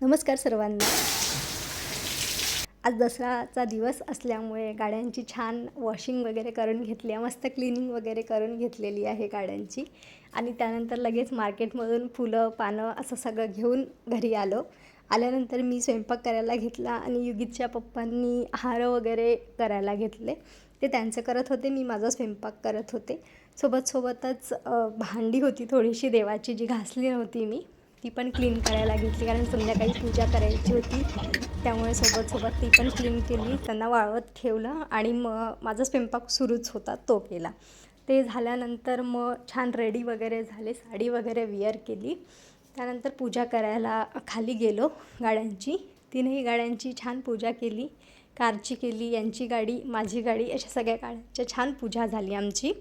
नमस्कार सर्वांना. आज दसराचा दिवस असल्यामुळे गाड्यांची छान वॉशिंग वगैरे करून घेतली आहे. मस्त क्लिनिंग वगैरे करून घेतलेली आहे गाड्यांची. आणि त्यानंतर लगेच मार्केटमधून फुलं पानं असं सगळं घेऊन घरी आलो. आल्यानंतर मी स्वयंपाक करायला घेतला आणि युगीतच्या पप्पांनी हार वगैरे करायला घेतले. ते त्यांचं करत होते मी माझा स्वयंपाक करत होते. सोबत सोबतच भांडी होती थोडीशी देवाची जी घासली नव्हती मी. ती पण क्लीन करायला घेतली कारण संध्याकाळी पूजा करायची होती. त्यामुळे सोबत सोबत ती पण क्लीन केली. त्यांना वाळवत ठेवलं आणि मग माझा स्वयंपाक सुरूच होता तो केला. ते झाल्यानंतर मग छान रेडी वगैरे झाले साडी वगैरे विअर केली. त्यानंतर पूजा करायला खाली गेलो गाड्यांची. तीनही गाड्यांची छान पूजा केली. कारची केली यांची गाडी माझी गाडी अशा सगळ्या गाड्यांच्या छान पूजा झाली आमची.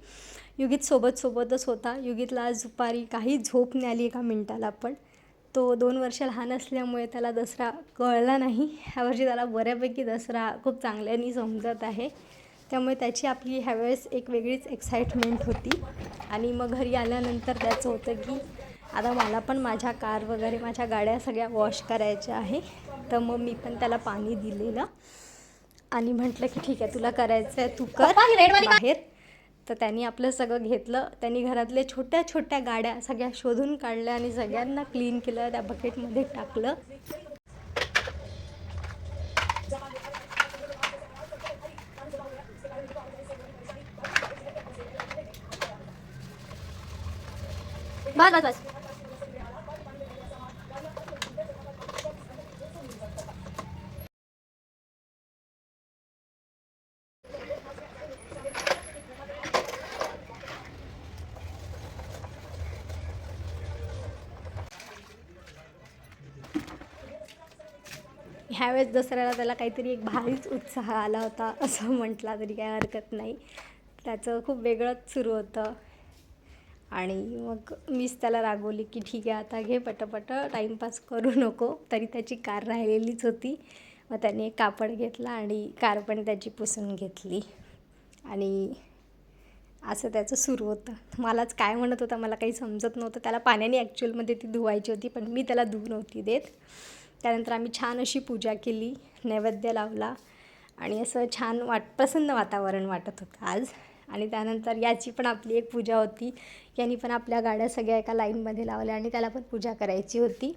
युगीत सोबत सोबतच होता. युगीतला आज दुपारी काही झोप नाही आली एका मिनटाला पण. तो दोन वर्ष लहान असल्यामुळे त्याला दसरा कळला नाही. ह्यावर्षी त्याला बऱ्यापैकी दसरा खूप चांगल्याने समजत आहे. त्यामुळे त्याची आपली ह्यावेळेस एक वेगळीच एक्साइटमेंट होती. आणि मग घरी आल्यानंतर त्याचं होतं की आता मला पण माझ्या कार वगैरे माझ्या गाड्या सगळ्या वॉश करायच्या आहे. तर मग मी पण त्याला पाणी दिलेलं. आणि म्हटलं की ठीक आहे तुला करायचं आहे तू कर. बाहेर तर त्यांनी आपलं सगळं घेतलं. त्यांनी घरातल्या छोट्या छोट्या गाड्या सगळ्या शोधून काढल्या आणि सगळ्यांना क्लीन केलं त्या बकेटमध्ये टाकलं. बस बस बस. ह्यावेळेस दसऱ्याला त्याला काहीतरी एक भारीच उत्साह आला होता असं म्हटला तरी काय हरकत नाही. त्याचं खूप वेगळंच सुरू होतं. आणि मग मीच त्याला रागवली की ठीक आहे आता घे पटपट टाईमपास करू नको. तरी त्याची कार राहिलेलीच होती. मग त्याने एक कापड घेतला आणि कार पण त्याची पुसून घेतली. आणि असं त्याचं सुरू होतं. मलाच काय म्हणत होता मला काही समजत नव्हतं. त्याला पाण्याने ॲक्च्युअलमध्ये ती धुवायची होती पण मी त्याला धुवू नव्हती देत. त्यानंतर आम्ही छान अशी पूजा केली नैवेद्य लावला आणि असं छान वाट प्रसन्न वातावरण वाटत होतं आज. आणि त्यानंतर याची पण आपली एक पूजा होती. यांनी पण आपल्या गाड्या सगळ्या एका लाईनमध्ये लावल्या आणि त्याला पण पूजा करायची होती.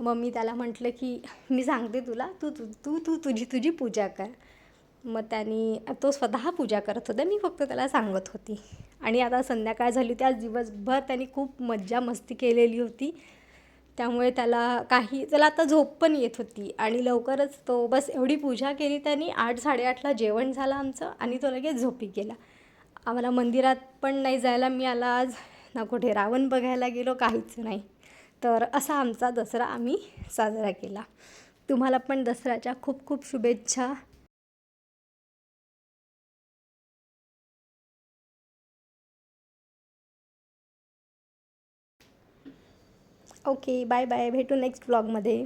मग मी त्याला म्हटलं की मी सांगते तुला तू तू तू तू तुझी तुझी पूजा कर. मग त्यांनी तो स्वतः पूजा करत होता मी फक्त त्याला सांगत होती. आणि आता संध्याकाळ झाली होती आज दिवसभर त्यांनी खूप मज्जा मस्ती केलेली होती. त्यामुळे त्याला काही त्याला आता झोप पण येत होती आणि लवकरच तो बस एवढी पूजा केली त्यांनी आठ साडेआठला जेवण झालं आमचं आणि तो लगेच झोपी गेला. आम्हाला मंदिरात पण नाही जायला मिळालं आज. ना कुठे रावण बघायला गेलो काहीच नाही. तर असा आमचा दसरा आम्ही साजरा केला. तुम्हाला पण दसऱ्याच्या खूप खूप शुभेच्छा. Okay bye bye. भेटू नेक्स्ट ब्लॉगमध्ये